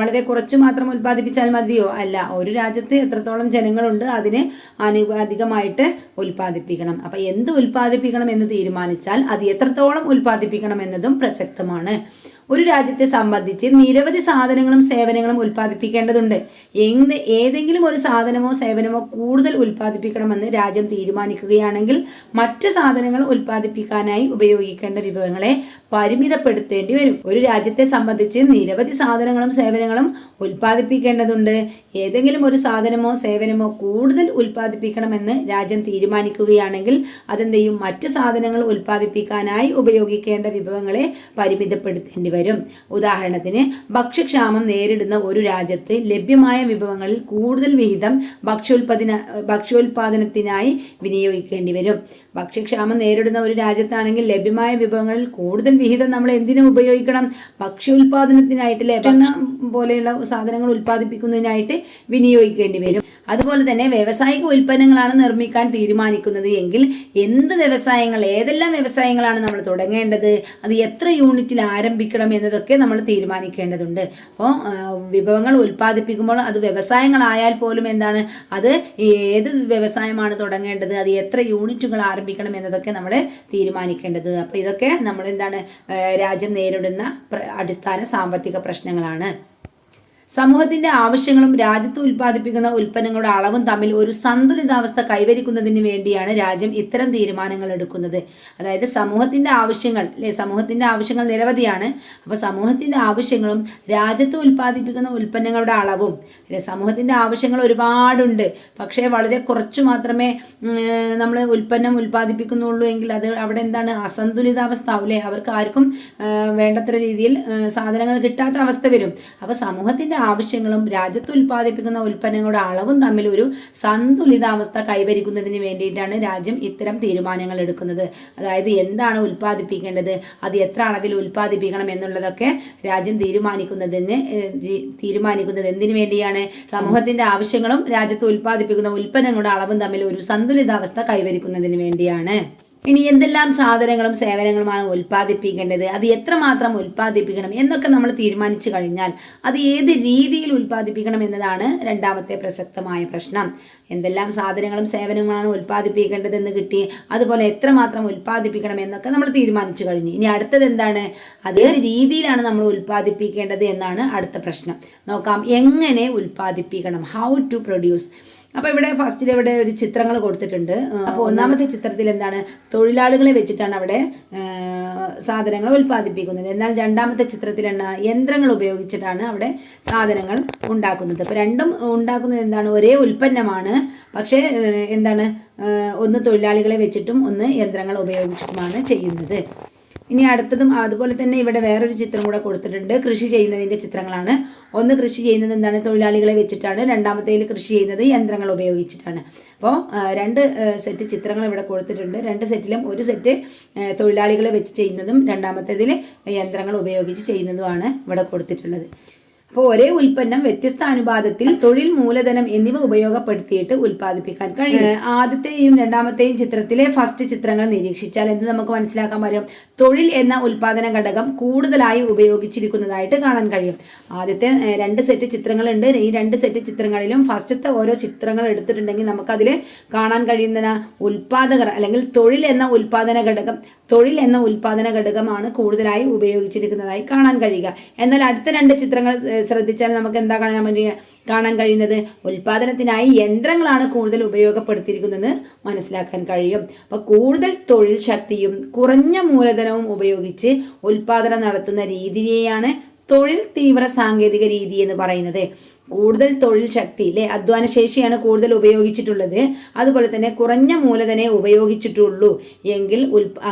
വളരെ കുറച്ച് മാത്രം ഉൽപ്പാദിപ്പിച്ചാൽ മതിയോ? അല്ല ഒരു രാജ്യത്ത് എത്രത്തോളം ജനങ്ങളുണ്ട് അതിന് ആനുപാതികമായിട്ട് ഉൽപ്പാദിപ്പിക്കണം. അപ്പം എന്ത് ഉൽപ്പാദിപ്പിക്കണം എന്ന് തീരുമാനിച്ചാൽ അത് എത്രത്തോളം ഉൽപ്പാദിപ്പിക്കണം എന്നതും പ്രസക്തമാണ്. ഒരു രാജ്യത്തെ സംബന്ധിച്ച് നിരവധി സാധനങ്ങളും സേവനങ്ങളും ഉൽപ്പാദിപ്പിക്കേണ്ടതുണ്ട്. എന്ത് ഏതെങ്കിലും ഒരു സാധനമോ സേവനമോ കൂടുതൽ ഉൽപ്പാദിപ്പിക്കണമെന്ന് രാജ്യം തീരുമാനിക്കുകയാണെങ്കിൽ മറ്റു സാധനങ്ങൾ ഉൽപ്പാദിപ്പിക്കാനായി ഉപയോഗിക്കേണ്ട വിഭവങ്ങളെ പരിമിതപ്പെടുത്തേണ്ടി വരും. ഒരു രാജ്യത്തെ സംബന്ധിച്ച് നിരവധി സാധനങ്ങളും സേവനങ്ങളും ഉൽപ്പാദിപ്പിക്കേണ്ടതുണ്ട്. ഏതെങ്കിലും ഒരു സാധനമോ സേവനമോ കൂടുതൽ ഉൽപ്പാദിപ്പിക്കണമെന്ന് രാജ്യം തീരുമാനിക്കുകയാണെങ്കിൽ അതെന്ത് ചെയ്യും മറ്റ് സാധനങ്ങൾ ഉൽപ്പാദിപ്പിക്കാനായി ഉപയോഗിക്കേണ്ട വിഭവങ്ങളെ പരിമിതപ്പെടുത്തേണ്ടി വരും. ഉദാഹരണത്തിന് ഭക്ഷ്യക്ഷാമം നേരിടുന്ന ഒരു രാജ്യത്ത് ലഭ്യമായ വിഭവങ്ങളിൽ കൂടുതൽ വിഹിതം ഭക്ഷ്യോൽപാദന ഭക്ഷ്യോൽപാദനത്തിനായി വിനിയോഗിക്കേണ്ടി വരും. ഭക്ഷ്യക്ഷാമം നേരിടുന്ന ഒരു രാജ്യത്താണെങ്കിൽ ലഭ്യമായ വിഭവങ്ങളിൽ കൂടുതൽ വിഹിതം നമ്മൾ എന്തിനു ഉപയോഗിക്കണം? ഭക്ഷ്യോൽപാദനത്തിനായിട്ട് ലഭ്യത പോലെയുള്ള സാധനങ്ങൾ ഉൽപ്പാദിപ്പിക്കുന്നതിനായിട്ട് വിനിയോഗിക്കേണ്ടി വരും. അതുപോലെ തന്നെ വ്യവസായിക ഉൽപ്പന്നങ്ങളാണ് നിർമ്മിക്കാൻ തീരുമാനിക്കുന്നത് എങ്കിൽ എന്ത് വ്യവസായങ്ങൾ ഏതെല്ലാം വ്യവസായങ്ങളാണ് നമ്മൾ തുടങ്ങേണ്ടത് അത് എത്ര യൂണിറ്റിൽ ആരംഭിക്കണം എന്നതൊക്കെ നമ്മൾ തീരുമാനിക്കേണ്ടതുണ്ട്. അപ്പോൾ വിഭവങ്ങൾ ഉൽപ്പാദിപ്പിക്കുമ്പോൾ അത് വ്യവസായങ്ങളായാൽ പോലും എന്താണ്? അത് ഏത് വ്യവസായമാണ് തുടങ്ങേണ്ടത് അത് എത്ര യൂണിറ്റുകൾ ആരംഭിക്കണം എന്നതൊക്കെ നമ്മൾ തീരുമാനിക്കേണ്ടത്. അപ്പോൾ ഇതൊക്കെ നമ്മൾ എന്താണ് രാജ്യം നേരിടുന്ന അടിസ്ഥാന സാമ്പത്തിക പ്രശ്നങ്ങളാണ്. സമൂഹത്തിന്റെ ആവശ്യങ്ങളും രാജ്യത്ത് ഉൽപ്പാദിപ്പിക്കുന്ന ഉൽപ്പന്നങ്ങളുടെ അളവും തമ്മിൽ ഒരു സന്തുലിതാവസ്ഥ കൈവരിക്കുന്നതിന് വേണ്ടിയാണ് രാജ്യം ഇത്തരം തീരുമാനങ്ങൾ എടുക്കുന്നത്. അതായത് സമൂഹത്തിന്റെ ആവശ്യങ്ങൾ അല്ലെ സമൂഹത്തിന്റെ ആവശ്യങ്ങൾ നിരവധിയാണ്. അപ്പോൾ സമൂഹത്തിന്റെ ആവശ്യങ്ങളും രാജ്യത്ത് ഉൽപ്പാദിപ്പിക്കുന്ന ഉൽപ്പന്നങ്ങളുടെ അളവും അല്ലെ സമൂഹത്തിന്റെ ആവശ്യങ്ങൾ ഒരുപാടുണ്ട്. പക്ഷേ വളരെ കുറച്ചു മാത്രമേ നമ്മൾ ഉൽപ്പന്നം ഉൽപ്പാദിപ്പിക്കുന്നുള്ളൂ എങ്കിൽ അത് അവിടെ എന്താണ്? അസന്തുലിതാവസ്ഥ ആവില്ലേ അവർക്ക് ആർക്കും വേണ്ടത്ര രീതിയിൽ സാധനങ്ങൾ കിട്ടാത്ത അവസ്ഥ വരും. അപ്പോൾ സമൂഹത്തിന്റെ ആവശ്യങ്ങളും രാജ്യത്ത് ഉൽപ്പാദിപ്പിക്കുന്ന ഉൽപ്പന്നങ്ങളുടെ അളവും തമ്മിൽ ഒരു സന്തുലിതാവസ്ഥ കൈവരിക്കുന്നതിന് വേണ്ടിയിട്ടാണ് രാജ്യം ഇത്തരം തീരുമാനങ്ങൾ എടുക്കുന്നത്. അതായത് എന്താണ് ഉൽപ്പാദിപ്പിക്കേണ്ടത്? അത് എത്ര അളവിൽ ഉൽപ്പാദിപ്പിക്കണം എന്നുള്ളതൊക്കെ രാജ്യം തീരുമാനിക്കുന്നതിന് തീരുമാനിക്കുന്നത് എന്തിനു വേണ്ടിയാണ്? സമൂഹത്തിന്റെ ആവശ്യങ്ങളും രാജ്യത്ത് ഉൽപ്പാദിപ്പിക്കുന്ന ഉൽപ്പന്നങ്ങളുടെ അളവും തമ്മിൽ ഒരു സന്തുലിതാവസ്ഥ കൈവരിക്കുന്നതിന് വേണ്ടിയാണ്. ഇനി എന്തെല്ലാം സാധനങ്ങളും സേവനങ്ങളുമാണ് ഉൽപ്പാദിപ്പിക്കേണ്ടത്? അത് എത്രമാത്രം ഉൽപ്പാദിപ്പിക്കണം എന്നൊക്കെ നമ്മൾ തീരുമാനിച്ചു കഴിഞ്ഞാൽ അത് ഏത് രീതിയിൽ ഉൽപ്പാദിപ്പിക്കണം എന്നതാണ് രണ്ടാമത്തെ പ്രസക്തമായ പ്രശ്നം. എന്തെല്ലാം സാധനങ്ങളും സേവനങ്ങളാണ് ഉൽപ്പാദിപ്പിക്കേണ്ടതെന്ന് കിട്ടി അതുപോലെ എത്രമാത്രം ഉൽപ്പാദിപ്പിക്കണം എന്നൊക്കെ നമ്മൾ തീരുമാനിച്ചു കഴിഞ്ഞു. ഇനി അടുത്തത് എന്താണ്? അത് രീതിയിലാണ് നമ്മൾ ഉൽപ്പാദിപ്പിക്കേണ്ടത് എന്നാണ് അടുത്ത പ്രശ്നം. നോക്കാം എങ്ങനെ ഉൽപ്പാദിപ്പിക്കണം? ഹൗ ടു പ്രൊഡ്യൂസ് അപ്പോൾ ഇവിടെ ഫസ്റ്റിൽ ഇവിടെ ഒരു ചിത്രങ്ങൾ കൊടുത്തിട്ടുണ്ട്. അപ്പോൾ ഒന്നാമത്തെ ചിത്രത്തിൽ എന്താണ്? തൊഴിലാളികളെ വെച്ചിട്ടാണ് അവിടെ സാധനങ്ങൾ ഉൽപ്പാദിപ്പിക്കുന്നത്. എന്നാൽ രണ്ടാമത്തെ ചിത്രത്തിൽ എണ്ണ യന്ത്രങ്ങൾ ഉപയോഗിച്ചിട്ടാണ് അവിടെ സാധനങ്ങൾ ഉണ്ടാക്കുന്നത്. അപ്പോൾ രണ്ടും ഉണ്ടാക്കുന്നത് എന്താണ്? ഒരേ ഉൽപ്പന്നമാണ്. പക്ഷേ എന്താണ്? ഒന്ന് തൊഴിലാളികളെ വെച്ചിട്ടും ഒന്ന് യന്ത്രങ്ങൾ ഉപയോഗിച്ചിട്ടുമാണ് ചെയ്യുന്നത്. ഇനി അടുത്തതും അതുപോലെ തന്നെ ഇവിടെ വേറൊരു ചിത്രം കൂടെ കൊടുത്തിട്ടുണ്ട്. കൃഷി ചെയ്യുന്നതിന്റെ ചിത്രങ്ങളാണ്. ഒന്ന് കൃഷി ചെയ്യുന്നത് എന്താണ്? തൊഴിലാളികളെ വെച്ചിട്ടാണ്. രണ്ടാമത്തേൽ കൃഷി ചെയ്യുന്നത് യന്ത്രങ്ങൾ ഉപയോഗിച്ചിട്ടാണ്. അപ്പോൾ രണ്ട് സെറ്റ് ചിത്രങ്ങൾ ഇവിടെ കൊടുത്തിട്ടുണ്ട്. രണ്ട് സെറ്റിലും ഒരു സെറ്റ് തൊഴിലാളികളെ വെച്ച് ചെയ്യുന്നതും രണ്ടാമത്തേതിൽ യന്ത്രങ്ങൾ ഉപയോഗിച്ച് ചെയ്യുന്നതുമാണ് ഇവിടെ കൊടുത്തിട്ടുള്ളത്. അപ്പോൾ ഒരേ ഉൽപ്പന്നം വ്യത്യസ്ത അനുപാതത്തിൽ തൊഴിൽ മൂലധനം എന്നിവ ഉപയോഗപ്പെടുത്തിയിട്ട് ഉൽപ്പാദിപ്പിക്കാൻ കഴിയും. ആദ്യത്തെയും രണ്ടാമത്തെയും ചിത്രത്തിലെ ഫസ്റ്റ് ചിത്രങ്ങൾ നിരീക്ഷിച്ചാൽ എന്ത് നമുക്ക് മനസ്സിലാക്കാൻ പറ്റും? തൊഴിൽ എന്ന ഉൽപാദന ഘടകം കൂടുതലായി ഉപയോഗിച്ചിരിക്കുന്നതായിട്ട് കാണാൻ കഴിയും. ആദ്യത്തെ രണ്ട് സെറ്റ് ചിത്രങ്ങളുണ്ട്. ഈ രണ്ട് സെറ്റ് ചിത്രങ്ങളിലും ഫസ്റ്റത്തെ ഓരോ ചിത്രങ്ങൾ എടുത്തിട്ടുണ്ടെങ്കിൽ നമുക്കതിൽ കാണാൻ കഴിയുന്ന ഉൽപാദകർ അല്ലെങ്കിൽ തൊഴിൽ എന്ന ഉൽപാദന ഘടകം. തൊഴിൽ എന്ന ഉൽപാദന ഘടകമാണ് കൂടുതലായി ഉപയോഗിച്ചിരിക്കുന്നതായി കാണാൻ കഴിയുക. എന്നാൽ അടുത്ത രണ്ട് ചിത്രങ്ങൾ ശ്രദ്ധിച്ചാൽ നമുക്ക് എന്താ കാണാൻ കാണാൻ കഴിയുന്നത്? ഉൽപാദനത്തിനായി യന്ത്രങ്ങളാണ് കൂടുതൽ ഉപയോഗപ്പെടുത്തിയിരിക്കുന്നത് മനസ്സിലാക്കാൻ കഴിയും. അപ്പോൾ കൂടുതൽ തൊഴിൽ ശക്തിയും കുറഞ്ഞ മൂലധനവും ഉപയോഗിച്ച് ഉൽപാദനം നടത്തുന്ന രീതിയെയാണ് തൊഴിൽ തീവ്ര സാങ്കേതിക രീതി എന്ന് പറയുന്നത്. കൂടുതൽ തൊഴിൽ ശക്തി അല്ലെ അധ്വാന ശേഷിയാണ് കൂടുതൽ ഉപയോഗിച്ചിട്ടുള്ളത്. അതുപോലെ തന്നെ കുറഞ്ഞ മൂലധനെ ഉപയോഗിച്ചിട്ടുള്ളൂ. എങ്കിൽ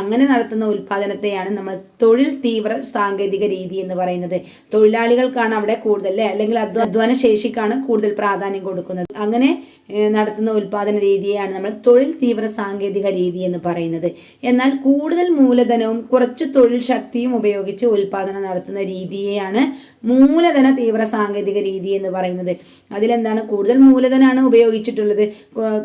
അങ്ങനെ നടത്തുന്ന ഉൽപാദനത്തെയാണ് നമ്മൾ തൊഴിൽ തീവ്ര സാങ്കേതിക രീതി എന്ന് പറയുന്നത്. തൊഴിലാളികൾക്കാണ് അവിടെ കൂടുതൽ അല്ലെ അല്ലെങ്കിൽ അധ്വാന ശേഷിക്കാണ് കൂടുതൽ പ്രാധാന്യം കൊടുക്കുന്നത്. അങ്ങനെ നടത്തുന്ന ഉൽപാദന രീതിയാണ് നമ്മൾ തൊഴിൽ തീവ്ര സാങ്കേതിക രീതി എന്ന് പറയുന്നത്. എന്നാൽ കൂടുതൽ മൂലധനവും കുറച്ച് തൊഴിൽ ശക്തിയും ഉപയോഗിച്ച് ഉൽപാദനം നടത്തുന്ന രീതിയെയാണ് മൂലധന തീവ്ര സാങ്കേതിക രീതി എന്ന് പറയുന്നത്. അതിലെന്താണ്? കൂടുതൽ മൂലധനമാണ് ഉപയോഗിച്ചിട്ടുള്ളത്.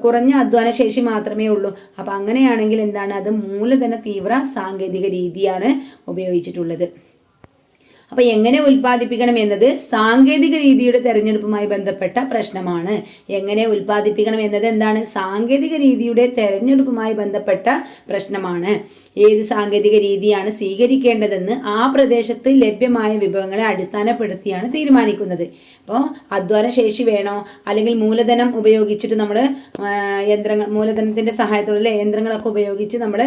കുറഞ്ഞ അധ്വാന ശേഷി മാത്രമേ ഉള്ളൂ. അപ്പം അങ്ങനെയാണെങ്കിൽ എന്താണ്? അത് മൂലധന തീവ്ര സാങ്കേതിക രീതിയാണ് ഉപയോഗിച്ചിട്ടുള്ളത്. അപ്പോൾ എങ്ങനെ ഉൽപ്പാദിപ്പിക്കണം എന്നത് സാങ്കേതിക രീതിയുടെ തെരഞ്ഞെടുപ്പുമായി ബന്ധപ്പെട്ട പ്രശ്നമാണ്. എങ്ങനെ ഉൽപ്പാദിപ്പിക്കണം എന്നത് എന്താണ്? സാങ്കേതിക രീതിയുടെ തെരഞ്ഞെടുപ്പുമായി ബന്ധപ്പെട്ട പ്രശ്നമാണ്. ഏത് സാങ്കേതിക രീതിയാണ് സ്വീകരിക്കേണ്ടതെന്ന് ആ പ്രദേശത്ത് ലഭ്യമായ വിഭവങ്ങളെ അടിസ്ഥാനപ്പെടുത്തിയാണ് തീരുമാനിക്കുന്നത്. അപ്പോൾ അധ്വാന ശേഷി വേണോ? അല്ലെങ്കിൽ മൂലധനം ഉപയോഗിച്ചിട്ട് നമ്മൾ യന്ത്രങ്ങൾ മൂലധനത്തിന്റെ സഹായത്തോടെ യന്ത്രങ്ങളൊക്കെ ഉപയോഗിച്ച് നമ്മൾ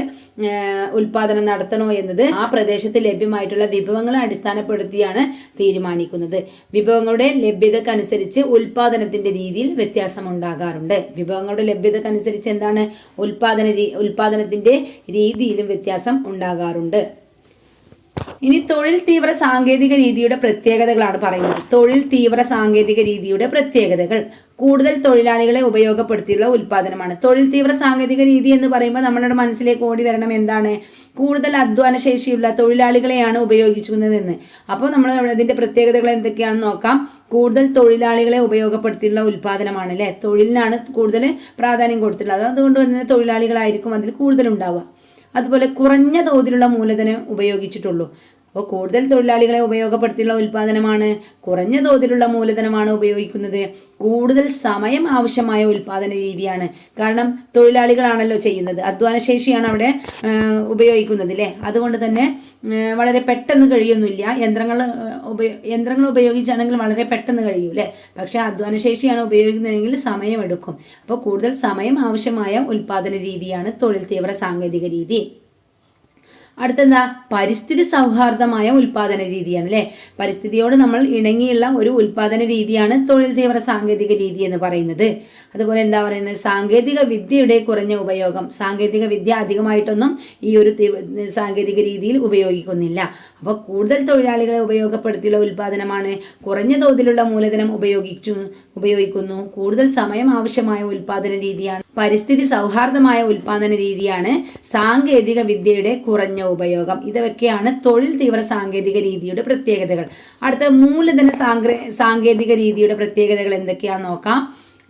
ഉൽപാദനം നടത്തണോ എന്നത് ആ പ്രദേശത്ത് ലഭ്യമായിട്ടുള്ള വിഭവങ്ങളെ അടിസ്ഥാനപ്പെടുത്തിയാണ് തീരുമാനിക്കുന്നത്. വിഭവങ്ങളുടെ ലഭ്യതക്കനുസരിച്ച് ഉൽപാദനത്തിന്റെ രീതിയിൽ വ്യത്യാസം ഉണ്ടാകാറുണ്ട് വിഭവങ്ങളുടെ ലഭ്യതക്കനുസരിച്ച് എന്താണ്? ഉൽപാദന ഉൽപാദനത്തിന്റെ രീതിയിലും വ്യത്യാസം ഉണ്ടാകാറുണ്ട്. ഇനി തൊഴിൽ തീവ്ര സാങ്കേതിക രീതിയുടെ പ്രത്യേകതകളാണ് പറയുന്നത്. തൊഴിൽ തീവ്ര സാങ്കേതിക രീതിയുടെ പ്രത്യേകതകൾ. കൂടുതൽ തൊഴിലാളികളെ ഉപയോഗപ്പെടുത്തിയുള്ള ഉൽപാദനമാണ് തൊഴിൽ തീവ്ര സാങ്കേതിക രീതി എന്ന് പറയുമ്പോൾ നമ്മളുടെ മനസ്സിലേക്ക് ഓടി വരണം എന്താണ്? കൂടുതൽ അധ്വാന ശേഷിയുള്ള തൊഴിലാളികളെയാണ് ഉപയോഗിക്കുന്നതെന്ന് അപ്പോൾ നമ്മൾ അതിന്റെ പ്രത്യേകതകൾ എന്തൊക്കെയാണെന്ന് നോക്കാം. കൂടുതൽ തൊഴിലാളികളെ ഉപയോഗപ്പെടുത്തിയുള്ള ഉൽപാദനമാണ് അല്ലേ? തൊഴിലിനാണ് കൂടുതൽ പ്രാധാന്യം കൊടുത്തിട്ടുള്ളത്. അതുകൊണ്ട് തന്നെ തൊഴിലാളികളായിരിക്കും അതിൽ കൂടുതൽ ഉണ്ടാവുക അതുപോലെ കുറഞ്ഞ തോതിലുള്ള മൂലധനം ഉപയോഗിച്ചിട്ടുള്ളൂ. അപ്പോൾ കൂടുതൽ തൊഴിലാളികളെ ഉപയോഗപ്പെടുത്തിയുള്ള ഉൽപ്പാദനമാണ് കുറഞ്ഞ തോതിലുള്ള മൂലധനമാണ് ഉപയോഗിക്കുന്നത്. കൂടുതൽ സമയം ആവശ്യമായ ഉൽപാദന രീതിയാണ്. കാരണം തൊഴിലാളികളാണല്ലോ ചെയ്യുന്നത്. അധ്വാനശേഷിയാണ് അവിടെ ഉപയോഗിക്കുന്നത് അല്ലേ അതുകൊണ്ട് തന്നെ വളരെ പെട്ടെന്ന് കഴിയൊന്നുമില്ല. യന്ത്രങ്ങൾ ഉപയോ യന്ത്രങ്ങൾ ഉപയോഗിച്ചാണെങ്കിൽ വളരെ പെട്ടെന്ന് കഴിയും അല്ലേ പക്ഷേ അധ്വാനശേഷിയാണ് ഉപയോഗിക്കുന്നതെങ്കിൽ സമയമെടുക്കും. അപ്പോൾ കൂടുതൽ സമയം ആവശ്യമായ ഉൽപാദന രീതിയാണ് തൊഴിൽ തീവ്ര സാങ്കേതിക രീതി. അടുത്തെന്താ? പരിസ്ഥിതി സൗഹാർദ്ദമായ ഉൽപാദന രീതിയാണ് അല്ലേ? പരിസ്ഥിതിയോട് നമ്മൾ ഇണങ്ങിയുള്ള ഒരു ഉൽപാദന രീതിയാണ് തൊഴിൽ തീവ്ര സാങ്കേതിക രീതി എന്ന് പറയുന്നത്. അതുപോലെ എന്താ പറയുന്നത്? സാങ്കേതിക വിദ്യയുടെ കുറഞ്ഞ ഉപയോഗം. സാങ്കേതിക വിദ്യ അധികമായിട്ടൊന്നും ഈ ഒരു സാങ്കേതിക രീതിയിൽ ഉപയോഗിക്കുന്നില്ല. അപ്പോൾ കൂടുതൽ തൊഴിലാളികളെ ഉപയോഗപ്പെടുത്തിയുള്ള ഉൽപാദനമാണ്. കുറഞ്ഞ തോതിലുള്ള മൂലധനം ഉപയോഗിച്ചു ഉപയോഗിക്കുന്നു. കൂടുതൽ സമയം ആവശ്യമായ ഉൽപാദന രീതിയാണ്. പരിസ്ഥിതി സൗഹാർദ്ദമായ ഉൽപാദന രീതിയാണ് സാങ്കേതിക വിദ്യയുടെ കുറഞ്ഞ ഉപയോഗം. ഇതൊക്കെയാണ് തൊഴിൽ തീവ്ര സാങ്കേതിക രീതിയുടെ പ്രത്യേകതകൾ. അടുത്ത മൂലധന സാങ്ക സാങ്കേതിക രീതിയുടെ പ്രത്യേകതകൾ എന്തൊക്കെയാണെന്ന് നോക്കാം.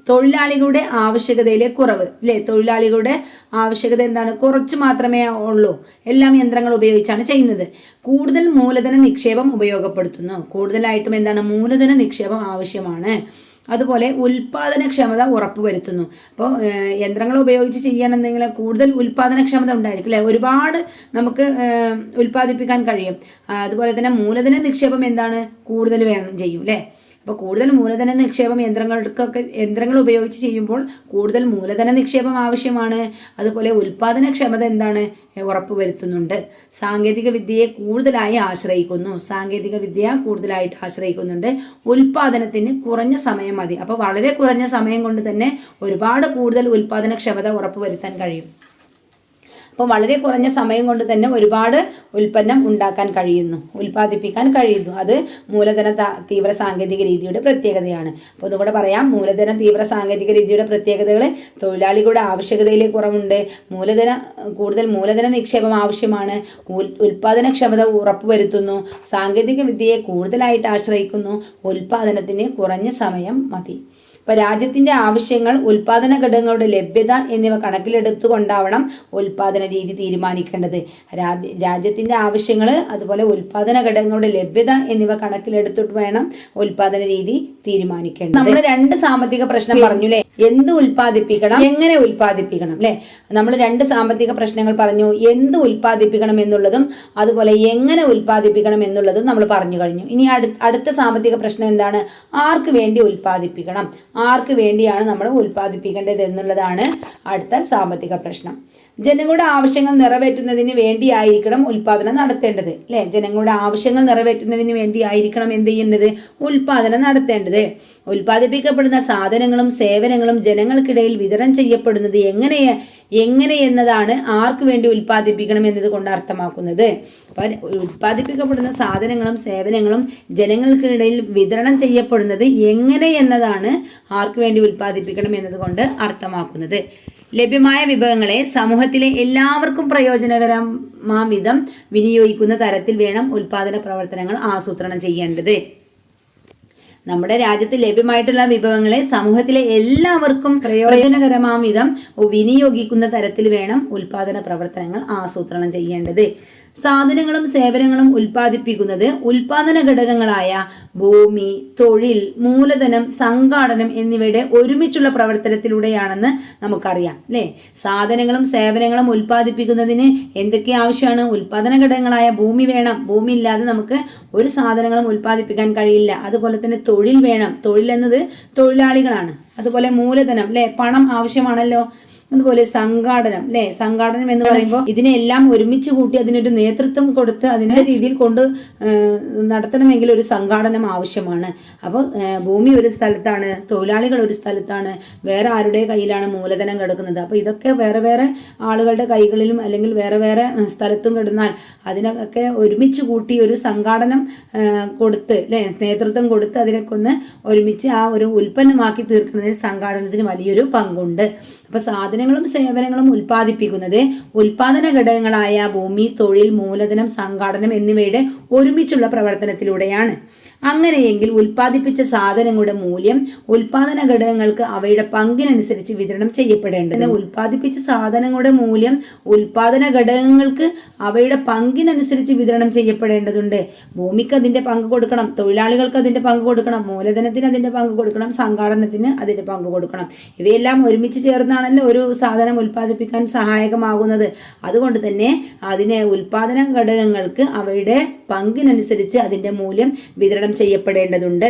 തൊഴിലാളികളുടെ ആവശ്യകതയിലെ കുറവ്. അല്ലേ തൊഴിലാളികളുടെ ആവശ്യകത എന്താണ്? കുറച്ച് മാത്രമേ ഉള്ളൂ. എല്ലാം യന്ത്രങ്ങൾ ഉപയോഗിച്ചാണ് ചെയ്യുന്നത്. കൂടുതൽ മൂലധന നിക്ഷേപം ഉപയോഗപ്പെടുത്തുന്നു. കൂടുതലായിട്ടും എന്താണ്? മൂലധന നിക്ഷേപം ആവശ്യമാണ്. അതുപോലെ ഉൽപാദനക്ഷമത ഉറപ്പുവരുത്തുന്നു. അപ്പോൾ യന്ത്രങ്ങൾ ഉപയോഗിച്ച് ചെയ്യണമെന്നെങ്കിൽ കൂടുതൽ ഉൽപാദനക്ഷമത ഉണ്ടായിരിക്കും അല്ലേ? ഒരുപാട് നമുക്ക് ഉൽപ്പാദിപ്പിക്കാൻ കഴിയും. അതുപോലെ തന്നെ മൂലധന നിക്ഷേപം എന്താണ്? കൂടുതൽ വേണം ചെയ്യും അല്ലേ? അപ്പോൾ കൂടുതൽ മൂലധന നിക്ഷേപം യന്ത്രങ്ങൾക്കൊക്കെ യന്ത്രങ്ങൾ ഉപയോഗിച്ച് ചെയ്യുമ്പോൾ കൂടുതൽ മൂലധന നിക്ഷേപം ആവശ്യമാണ്. അതുപോലെ ഉൽപ്പാദനക്ഷമത എന്താണ്? ഉറപ്പ് ഉറപ്പുവരുത്തുന്നുണ്ട് സാങ്കേതിക വിദ്യയെ കൂടുതലായി ആശ്രയിക്കുന്നു. സാങ്കേതിക വിദ്യ കൂടുതലായിട്ട് ആശ്രയിക്കുന്നുണ്ട്. ഉൽപ്പാദനത്തിന് കുറഞ്ഞ സമയം മതി. അപ്പോൾ വളരെ കുറഞ്ഞ സമയം കൊണ്ട് തന്നെ ഒരുപാട് കൂടുതൽ ഉൽപാദനക്ഷമത ഉറപ്പുവരുത്താൻ കഴിയും. അപ്പോൾ വളരെ കുറഞ്ഞ സമയം കൊണ്ട് തന്നെ ഒരുപാട് ഉൽപ്പന്നം ഉണ്ടാക്കാൻ കഴിയുന്നു ഉൽപ്പാദിപ്പിക്കാൻ കഴിയുന്നു. അത് മൂലധന തീവ്ര സാങ്കേതിക രീതിയുടെ പ്രത്യേകതയാണ്. അപ്പോൾ ഒന്നുകൂടെ പറയാം മൂലധന തീവ്ര സാങ്കേതിക രീതിയുടെ പ്രത്യേകതകൾ തൊഴിലാളികളുടെ ആവശ്യകതയിലെ കുറവുണ്ട് മൂലധന കൂടുതൽ മൂലധന നിക്ഷേപം ആവശ്യമാണ് ഉൽപാദനക്ഷമത ഉറപ്പുവരുത്തുന്നു സാങ്കേതിക വിദ്യയെ കൂടുതലായിട്ട് ആശ്രയിക്കുന്നു ഉൽപാദനത്തിന് കുറഞ്ഞ സമയം മതി. ഇപ്പൊ രാജ്യത്തിന്റെ ആവശ്യങ്ങൾ ഉൽപാദന ഘടകങ്ങളുടെ ലഭ്യത എന്നിവ കണക്കിലെടുത്തുകൊണ്ടാവണം ഉൽപാദന രീതി തീരുമാനിക്കേണ്ടത്. രാജ്യ- രാജ്യത്തിന്റെ ആവശ്യങ്ങൾ അതുപോലെ ഉൽപാദന ഘടകങ്ങളുടെ ലഭ്യത എന്നിവ കണക്കിലെടുത്തിട്ട് വേണം ഉൽപാദന രീതി തീരുമാനിക്കേണ്ടത്. നമ്മൾ രണ്ട് സാമ്പത്തിക പ്രശ്നം പറഞ്ഞു അല്ലേ എന്ത് ഉൽപ്പാദിപ്പിക്കണം? എങ്ങനെ ഉൽപ്പാദിപ്പിക്കണം അല്ലെ? നമ്മൾ രണ്ട് സാമ്പത്തിക പ്രശ്നങ്ങൾ പറഞ്ഞു. എന്ത് ഉൽപ്പാദിപ്പിക്കണം എന്നുള്ളതും അതുപോലെ എങ്ങനെ ഉൽപ്പാദിപ്പിക്കണം എന്നുള്ളതും നമ്മൾ പറഞ്ഞു കഴിഞ്ഞു. ഇനി അടുത്ത അടുത്ത സാമ്പത്തിക പ്രശ്നം എന്താണ്? ആർക്ക് വേണ്ടി ഉൽപ്പാദിപ്പിക്കണം? ആർക്ക് വേണ്ടിയാണ് നമ്മൾ ഉൽപ്പാദിപ്പിക്കേണ്ടത് എന്നുള്ളതാണ് അടുത്ത സാമ്പത്തിക പ്രശ്നം. ജനങ്ങളുടെ ആവശ്യങ്ങൾ നിറവേറ്റുന്നതിന് വേണ്ടിയായിരിക്കണം ഉൽപ്പാദനം നടത്തേണ്ടത് അല്ലെ? ജനങ്ങളുടെ ആവശ്യങ്ങൾ നിറവേറ്റുന്നതിന് വേണ്ടിയായിരിക്കണം എന്ത് ചെയ്യേണ്ടത് ഉൽപ്പാദനം നടത്തേണ്ടത്. ഉൽപ്പാദിപ്പിക്കപ്പെടുന്ന സാധനങ്ങളും സേവനങ്ങളും ജനങ്ങൾക്കിടയിൽ വിതരണം ചെയ്യപ്പെടുന്നത് എങ്ങനെ എങ്ങനെ എന്നതാണ് ആർക്ക് വേണ്ടി ഉൽപ്പാദിപ്പിക്കണം എന്നത് കൊണ്ട് അർത്ഥമാക്കുന്നത്. ഉൽപ്പാദിപ്പിക്കപ്പെടുന്ന സാധനങ്ങളും സേവനങ്ങളും ജനങ്ങൾക്കിടയിൽ വിതരണം ചെയ്യപ്പെടുന്നത് എങ്ങനെ എന്നതാണ് ആർക്ക് വേണ്ടി ഉൽപ്പാദിപ്പിക്കണം എന്നതുകൊണ്ട് അർത്ഥമാക്കുന്നത്. ലഭ്യമായ വിഭവങ്ങളെ സമൂഹത്തിലെ എല്ലാവർക്കും പ്രയോജനകരമാം വിധം വിനിയോഗിക്കുന്ന തരത്തിൽ വേണം ഉൽപ്പാദന പ്രവർത്തനങ്ങൾ ആസൂത്രണം ചെയ്യേണ്ടത്. നമ്മുടെ രാജ്യത്ത് ലഭ്യമായിട്ടുള്ള വിഭവങ്ങളെ സമൂഹത്തിലെ എല്ലാവർക്കും പ്രയോജനകരമാം വിധം വിനിയോഗിക്കുന്ന തരത്തിൽ വേണം ഉൽപാദന പ്രവർത്തനങ്ങൾ ആസൂത്രണം ചെയ്യേണ്ടത്. സാധനങ്ങളും സേവനങ്ങളും ഉൽപ്പാദിപ്പിക്കുന്നത് ഉൽപാദന ഘടകങ്ങളായ ഭൂമി തൊഴിൽ മൂലധനം സംഘാടനം എന്നിവയുടെ ഒരുമിച്ചുള്ള പ്രവർത്തനത്തിലൂടെയാണെന്ന് നമുക്കറിയാം അല്ലേ? സാധനങ്ങളും സേവനങ്ങളും ഉൽപ്പാദിപ്പിക്കുന്നതിന് എന്തൊക്കെ ആവശ്യമാണ്? ഉൽപാദന ഘടകങ്ങളായ ഭൂമി വേണം. ഭൂമി ഇല്ലാതെ നമുക്ക് ഒരു സാധനങ്ങളും ഉൽപ്പാദിപ്പിക്കാൻ കഴിയില്ല. അതുപോലെ തന്നെ തൊഴിൽ വേണം. തൊഴിൽ എന്നത് തൊഴിലാളികളാണ്. അതുപോലെ മൂലധനം അല്ലേ? പണം ആവശ്യമാണല്ലോ. അതുപോലെ സംഘാടനം അല്ലെ സംഘാടനം എന്ന് പറയുമ്പോൾ ഇതിനെല്ലാം ഒരുമിച്ച് കൂട്ടി അതിനൊരു നേതൃത്വം കൊടുത്ത് അതിനെ രീതിയിൽ കൊണ്ട് നടത്തണമെങ്കിൽ ഒരു സംഘാടനം ആവശ്യമാണ്. അപ്പോൾ ഭൂമി ഒരു സ്ഥലത്താണ് തൊഴിലാളികൾ ഒരു സ്ഥലത്താണ് വേറെ ആരുടെ കയ്യിലാണ് മൂലധനം കിടക്കുന്നത്? അപ്പോൾ ഇതൊക്കെ വേറെ വേറെ ആളുകളുടെ കൈകളിലും അല്ലെങ്കിൽ വേറെ വേറെ സ്ഥലത്തും കിടന്നാൽ അതിനൊക്കെ ഒരുമിച്ച് കൂട്ടി ഒരു സംഘാടനം കൊടുത്ത് അല്ലെ നേതൃത്വം കൊടുത്ത് അതിനൊക്കെ ഒന്ന് ഒരുമിച്ച് ആ ഒരു ഉൽപ്പന്നമാക്കി തീർക്കുന്നതിന് സംഘാടനത്തിന് വലിയൊരു പങ്കുണ്ട്. അപ്പോൾ സാധനങ്ങളും സേവനങ്ങളും ഉൽപ്പാദിപ്പിക്കുന്നത് ഉൽപാദന ഘടകങ്ങളായ ഭൂമി തൊഴിൽ മൂലധനം സംഘാടനം എന്നിവയുടെ ഒരുമിച്ചുള്ള പ്രവർത്തനത്തിലൂടെയാണ്. അങ്ങനെയെങ്കിൽ ഉൽപ്പാദിപ്പിച്ച സാധനങ്ങളുടെ മൂല്യം ഉൽപാദന ഘടകങ്ങൾക്ക് അവയുടെ പങ്കിനനുസരിച്ച് വിതരണം ചെയ്യപ്പെടേണ്ടത്. ഉൽപ്പാദിപ്പിച്ച സാധനങ്ങളുടെ മൂല്യം ഉൽപാദന ഘടകങ്ങൾക്ക് അവയുടെ പങ്കിനനുസരിച്ച് വിതരണം ചെയ്യപ്പെടേണ്ടതുണ്ട്. ഭൂമിക്ക് അതിന്റെ പങ്ക് കൊടുക്കണം തൊഴിലാളികൾക്ക് അതിന്റെ പങ്ക് കൊടുക്കണം മൂലധനത്തിന് അതിന്റെ പങ്ക് കൊടുക്കണം സംഘാടനത്തിന് അതിന്റെ പങ്ക് കൊടുക്കണം. ഇവയെല്ലാം ഒരുമിച്ച് ചേർന്നാണല്ലോ ഒരു സാധനം ഉൽപ്പാദിപ്പിക്കാൻ സഹായകമാകുന്നത്. അതുകൊണ്ട് തന്നെ അതിനെ ഉൽപാദന ഘടകങ്ങൾക്ക് അവയുടെ പങ്കിനനുസരിച്ച് അതിന്റെ മൂല്യം വിതരണം ചെയ്യപ്പെടേണ്ടതുണ്ട്.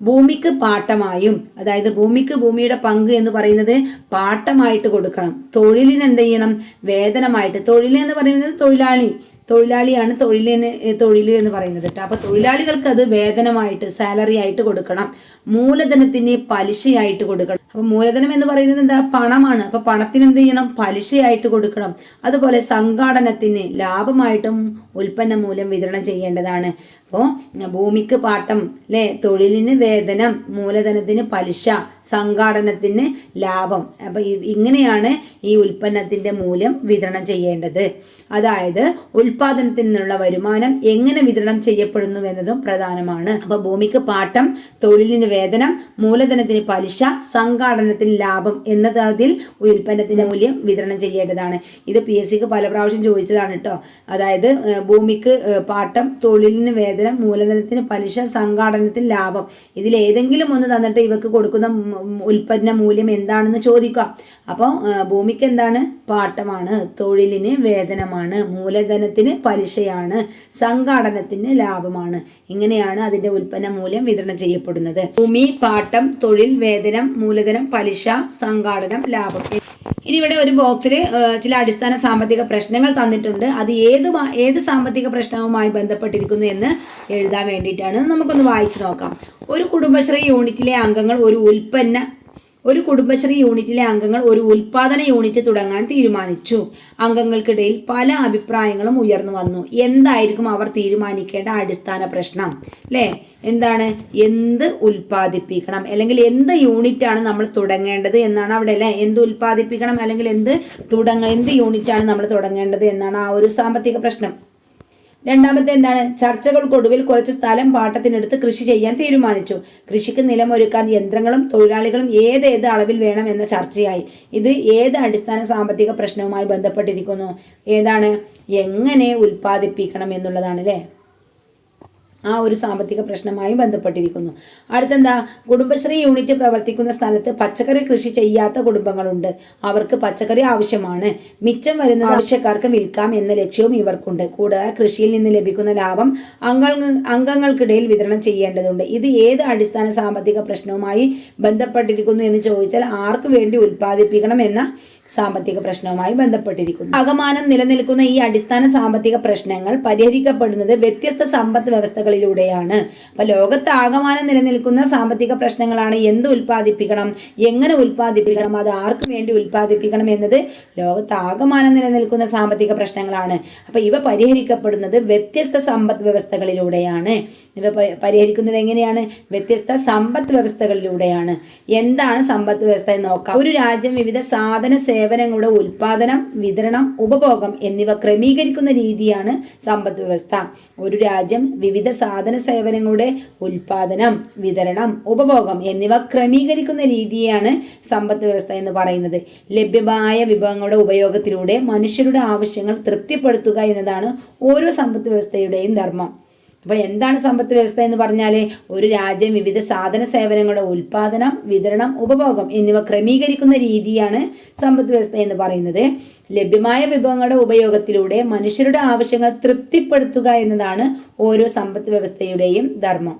ഭൂമിക്ക് പാട്ടമായും അതായത് ഭൂമിക്ക് ഭൂമിയുടെ പങ്ക് എന്ന് പറയുന്നത് പാട്ടമായിട്ട് കൊടുക്കണം. തൊഴിലിന് എന്ത് ചെയ്യണം വേതനമായിട്ട്. തൊഴിൽ എന്ന് പറയുന്നത് തൊഴിലാളി. തൊഴിലാളിയാണ് തൊഴിലിന് തൊഴിൽ എന്ന് പറയുന്നത് കേട്ടോ. അപ്പോൾ തൊഴിലാളികൾക്ക് അത് വേതനമായിട്ട് സാലറി ആയിട്ട് കൊടുക്കണം. മൂലധനത്തിന് പലിശയായിട്ട് കൊടുക്കണം. അപ്പോൾ മൂലധനം എന്ന് പറയുന്നത് എന്താ? പണമാണ്. അപ്പോൾ പണത്തിന് എന്ത് ചെയ്യണം? പലിശയായിട്ട് കൊടുക്കണം. അതുപോലെ സംഘാടനത്തിന് ലാഭമായിട്ടും ഉൽപ്പന്ന മൂലം വിതരണം ചെയ്യേണ്ടതാണ്. അപ്പോൾ ഭൂമിക്ക് പാട്ടം അല്ലേ തൊഴിലിന് വേതനം മൂലധനത്തിന് പലിശ സംഘാടനത്തിന് ലാഭം. അപ്പോൾ ഇങ്ങനെയാണ് ഈ ഉൽപ്പന്നത്തിന്റെ മൂല്യം വിതരണം ചെയ്യേണ്ടത്. അതായത് ഉൽപാദനത്തിൽ നിന്നുള്ള വരുമാനം എങ്ങനെ വിതരണം ചെയ്യപ്പെടുന്നു എന്നതും പ്രധാനമാണ്. അപ്പോൾ ഭൂമിക്ക് പാട്ടം തൊഴിലിന് വേതനം മൂലധനത്തിന് പലിശ സംഘാടനത്തിന് ലാഭം എന്നതിൽ അതിൽ ഉൽപ്പന്നത്തിന്റെ മൂല്യം വിതരണം ചെയ്യേണ്ടതാണ്. ഇത് പി എസ് സിക്ക് പല പ്രാവശ്യം ചോദിച്ചതാണ് കേട്ടോ അതായത് ഭൂമിക്ക് പാട്ടം തൊഴിലിന് വേതനം മൂലധനത്തിന് പലിശ സംഘാടനത്തിൽ ലാഭം. ഇതിൽ ഏതെങ്കിലും ഒന്ന് തന്നിട്ട് ഇവക്ക് കൊടുക്കുന്ന ഉൽപ്പന്ന മൂല്യം എന്താണെന്ന് ചോദിക്കാം അപ്പോൾ ഭൂമിക്ക് എന്താണ്? പാട്ടമാണ് തൊഴിലിന് വേതനമാണ് മൂലധനത്തിന് പലിശയാണ് സംഘാടനത്തിന് ലാഭമാണ്. ഇങ്ങനെയാണ് അതിന്റെ ഉൽപ്പന്ന മൂല്യം വിതരണം ചെയ്യപ്പെടുന്നത്. ഭൂമി പാട്ടം തൊഴിൽ വേതനം മൂലധനം പലിശ സംഘാടനം ലാഭം. ഇനി ഇവിടെ ഒരു ബോക്സിൽ ചില അടിസ്ഥാന സാമ്പത്തിക പ്രശ്നങ്ങൾ തന്നിട്ടുണ്ട്. അത് ഏത് ഏത് സാമ്പത്തിക പ്രശ്നവുമായി ബന്ധപ്പെട്ടിരിക്കുന്നു എന്ന് എഴുതാൻ വേണ്ടിയിട്ടാണ്. നമുക്കൊന്ന് വായിച്ചു നോക്കാം. ഒരു കുടുംബശ്രീ യൂണിറ്റിലെ അംഗങ്ങൾ ഒരു ഉൽപ്പന്ന ഒരു കുടുംബശ്രീ യൂണിറ്റിലെ അംഗങ്ങൾ ഒരു ഉൽപാദന യൂണിറ്റ് തുടങ്ങാൻ തീരുമാനിച്ചു. അംഗങ്ങൾക്കിടയിൽ പല അഭിപ്രായങ്ങളും ഉയർന്നു വന്നു. എന്തായിരിക്കും അവർ തീരുമാനിക്കേണ്ട അടിസ്ഥാന പ്രശ്നം? അല്ലേ എന്താണ്? എന്ത് ഉൽപ്പാദിപ്പിക്കണം? അല്ലെങ്കിൽ എന്ത് യൂണിറ്റ് ആണ് നമ്മൾ തുടങ്ങേണ്ടത് എന്നാണ് അവിടെ അല്ലേ എന്ത് ഉൽപ്പാദിപ്പിക്കണം? അല്ലെങ്കിൽ എന്ത് തുടങ്ങ എന്ത് യൂണിറ്റ് ആണ് നമ്മൾ തുടങ്ങേണ്ടത് എന്നാണ് ആ ഒരു സാമ്പത്തിക പ്രശ്നം. രണ്ടാമത്തെ എന്താണ്? ചർച്ചകൾക്കൊടുവിൽ കുറച്ച് സ്ഥലം പാട്ടത്തിനെടുത്ത് കൃഷി ചെയ്യാൻ തീരുമാനിച്ചു. കൃഷിക്ക് നിലമൊരുക്കാൻ യന്ത്രങ്ങളും തൊഴിലാളികളും ഏതേത് അളവിൽ വേണം എന്ന ചർച്ചയായി. ഇത് ഏത് അടിസ്ഥാന സാമ്പത്തിക പ്രശ്നവുമായി ബന്ധപ്പെട്ടിരിക്കുന്നു? ഏതാണ്? എങ്ങനെ ഉൽപ്പാദിപ്പിക്കണം എന്നുള്ളതാണ് അല്ലേ? ആ ഒരു സാമ്പത്തിക പ്രശ്നമായും ബന്ധപ്പെട്ടിരിക്കുന്നു. അടുത്തെന്താ? കുടുംബശ്രീ യൂണിറ്റ് പ്രവർത്തിക്കുന്ന സ്ഥലത്ത് പച്ചക്കറി കൃഷി ചെയ്യാത്ത കുടുംബങ്ങളുണ്ട്. അവർക്ക് പച്ചക്കറി ആവശ്യമാണ്. മിച്ചം വരുന്ന ആവശ്യക്കാർക്ക് വിൽക്കാം എന്ന ലക്ഷ്യവും ഇവർക്കുണ്ട്. കൂടാതെ കൃഷിയിൽ നിന്ന് ലഭിക്കുന്ന ലാഭം അംഗങ്ങൾ അംഗങ്ങൾക്കിടയിൽ വിതരണം ചെയ്യേണ്ടതുണ്ട്. ഇത് ഏത് അടിസ്ഥാന സാമ്പത്തിക പ്രശ്നവുമായി ബന്ധപ്പെട്ടിരിക്കുന്നു എന്ന് ചോദിച്ചാൽ ആർക്ക് വേണ്ടി ഉൽപ്പാദിപ്പിക്കണം എന്ന സാമ്പത്തിക പ്രശ്നവുമായി ബന്ധപ്പെട്ടിരിക്കുന്നു. ആകമാനം നിലനിൽക്കുന്ന ഈ അടിസ്ഥാന സാമ്പത്തിക പ്രശ്നങ്ങൾ പരിഹരിക്കപ്പെടുന്നത് വ്യത്യസ്ത സമ്പദ് വ്യവസ്ഥകളിലൂടെയാണ്. അപ്പൊ ലോകത്ത് ആകമാനം നിലനിൽക്കുന്ന സാമ്പത്തിക പ്രശ്നങ്ങളാണ് എന്ത് ഉൽപ്പാദിപ്പിക്കണം എങ്ങനെ ഉൽപ്പാദിപ്പിക്കണം അത് ആർക്കു വേണ്ടി ഉൽപ്പാദിപ്പിക്കണം എന്നത് ലോകത്ത് ആകമാനം നിലനിൽക്കുന്ന സാമ്പത്തിക പ്രശ്നങ്ങളാണ്. അപ്പൊ ഇവ പരിഹരിക്കപ്പെടുന്നത് വ്യത്യസ്ത സമ്പദ് വ്യവസ്ഥകളിലൂടെയാണ്. ഇവ പരിഹരിക്കുന്നത് എങ്ങനെയാണ്? വ്യത്യസ്ത സമ്പദ് വ്യവസ്ഥകളിലൂടെയാണ്. എന്താണ് സമ്പദ് വ്യവസ്ഥ നോക്കാം. ഒരു രാജ്യം വിവിധ സാധന സേവനങ്ങളുടെ ഉൽപാദനം വിതരണം ഉപഭോഗം എന്നിവ ക്രമീകരിക്കുന്ന രീതിയാണ് സമ്പദ് വ്യവസ്ഥ. ഒരു രാജ്യം വിവിധ സാധന സേവനങ്ങളുടെ ഉൽപാദനം വിതരണം ഉപഭോഗം എന്നിവ ക്രമീകരിക്കുന്ന രീതിയാണ് സമ്പദ് വ്യവസ്ഥ എന്ന് പറയുന്നത്. ലഭ്യമായ വിഭവങ്ങളുടെ ഉപയോഗത്തിലൂടെ മനുഷ്യരുടെ ആവശ്യങ്ങൾ തൃപ്തിപ്പെടുത്തുക എന്നതാണ് ഓരോ സമ്പദ് വ്യവസ്ഥയുടെയും ധർമ്മം. അപ്പോൾ എന്താണ് സമ്പത്ത് വ്യവസ്ഥ എന്ന് പറഞ്ഞാൽ ഒരു രാജ്യം വിവിധ സാധന സേവനങ്ങളുടെ ഉൽപാദനം വിതരണം ഉപഭോഗം എന്നിവ ക്രമീകരിക്കുന്ന രീതിയാണ് സമ്പത്ത് വ്യവസ്ഥ എന്ന് പറയുന്നത്. ലഭ്യമായ വിഭവങ്ങളുടെ ഉപയോഗത്തിലൂടെ മനുഷ്യരുടെ ആവശ്യങ്ങൾ തൃപ്തിപ്പെടുത്തുക എന്നതാണ് ഓരോ സമ്പത്ത് വ്യവസ്ഥയുടെയും ധർമ്മം.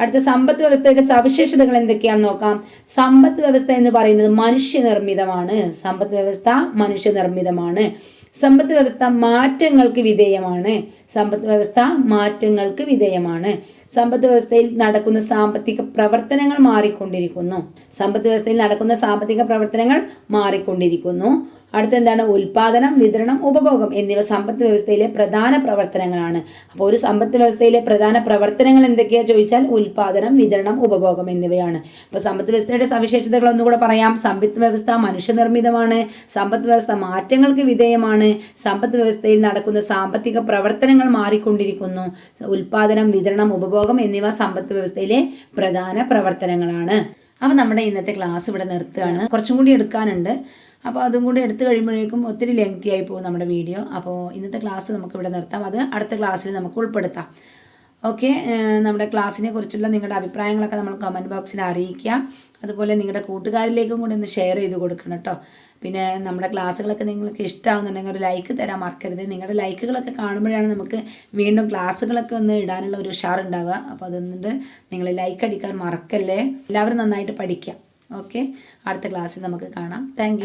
അടുത്ത സമ്പത്ത് വ്യവസ്ഥയുടെ സവിശേഷതകൾ എന്തൊക്കെയാണെന്ന് നോക്കാം. സമ്പത്ത് വ്യവസ്ഥ എന്ന് പറയുന്നത് മനുഷ്യനിർമ്മിതമാണ്. സമ്പത്ത് വ്യവസ്ഥ മനുഷ്യനിർമ്മിതമാണ്. സമ്പദ് വ്യവസ്ഥ മാറ്റങ്ങൾക്ക് വിധേയമാണ്. സമ്പദ് വ്യവസ്ഥ മാറ്റങ്ങൾക്ക് വിധേയമാണ്. സമ്പദ് വ്യവസ്ഥയിൽ നടക്കുന്ന സാമ്പത്തിക പ്രവർത്തനങ്ങൾ മാറിക്കൊണ്ടിരിക്കുന്നു. സമ്പദ് വ്യവസ്ഥയിൽ നടക്കുന്ന സാമ്പത്തിക പ്രവർത്തനങ്ങൾ മാറിക്കൊണ്ടിരിക്കുന്നു. അടുത്ത എന്താണ് ഉൽപാദനം വിതരണം ഉപഭോഗം എന്നിവ സമ്പദ് വ്യവസ്ഥയിലെ പ്രധാന പ്രവർത്തനങ്ങളാണ്. അപ്പോൾ ഒരു സമ്പദ് വ്യവസ്ഥയിലെ പ്രധാന പ്രവർത്തനങ്ങൾ എന്തൊക്കെയാ ചോദിച്ചാൽ ഉൽപാദനം വിതരണം ഉപഭോഗം എന്നിവയാണ്. അപ്പോൾ സമ്പദ് വ്യവസ്ഥയുടെ സവിശേഷതകൾ ഒന്നുകൂടെ പറയാം. സമ്പദ് വ്യവസ്ഥ മനുഷ്യനിർമ്മിതമാണ്. സമ്പദ് വ്യവസ്ഥ മാറ്റങ്ങൾക്ക് വിധേയമാണ്. സമ്പദ് വ്യവസ്ഥയിൽ നടക്കുന്ന സാമ്പത്തിക പ്രവർത്തനങ്ങൾ മാറിക്കൊണ്ടിരിക്കുന്നു. ഉൽപാദനം വിതരണം ഉപഭോഗം എന്നിവ സമ്പദ് വ്യവസ്ഥയിലെ പ്രധാന പ്രവർത്തനങ്ങളാണ്. അപ്പോൾ നമ്മുടെ ഇന്നത്തെ ക്ലാസ് ഇവിടെ നിർത്തുകയാണ്. കുറച്ചും കൂടി എടുക്കാനുണ്ട്. അപ്പോൾ അതും കൂടി എടുത്തു കഴിയുമ്പോഴേക്കും ഒത്തിരി ലെങ്തി ആയി പോകും നമ്മുടെ വീഡിയോ അപ്പോൾ ഇന്നത്തെ ക്ലാസ് നമുക്ക് ഇവിടെ നിർത്താം. അത് അടുത്ത ക്ലാസ്സിൽ നമുക്ക് ഉൾപ്പെടുത്താം. ഓക്കെ നമ്മുടെ ക്ലാസ്സിനെ കുറിച്ചുള്ള നിങ്ങളുടെ അഭിപ്രായങ്ങളൊക്കെ നമ്മൾ കമന്റ് ബോക്സിൽ അറിയിക്കുക. അതുപോലെ നിങ്ങളുടെ കൂട്ടുകാരിലേക്കും കൂടി ഒന്ന് ഷെയർ ചെയ്ത് കൊടുക്കണം കേട്ടോ. പിന്നെ നമ്മുടെ ക്ലാസ്സുകളൊക്കെ നിങ്ങൾക്ക് ഇഷ്ടമാകുന്നുണ്ടെങ്കിൽ ഒരു ലൈക്ക് തരാൻ മറക്കരുത്. നിങ്ങളുടെ ലൈക്കുകളൊക്കെ കാണുമ്പോഴാണ് നമുക്ക് വീണ്ടും ക്ലാസ്സുകളൊക്കെ ഒന്ന് ഇടാനുള്ള ഒരു ഉഷാർ ഉണ്ടാവുക. അപ്പോൾ അതുകൊണ്ട് നിങ്ങൾ ലൈക്ക് അടിക്കാൻ മറക്കല്ലേ? എല്ലാവരും നന്നായിട്ട് പഠിക്കാം ഓക്കെ അടുത്ത ക്ലാസ്സിൽ നമുക്ക് കാണാം. താങ്ക്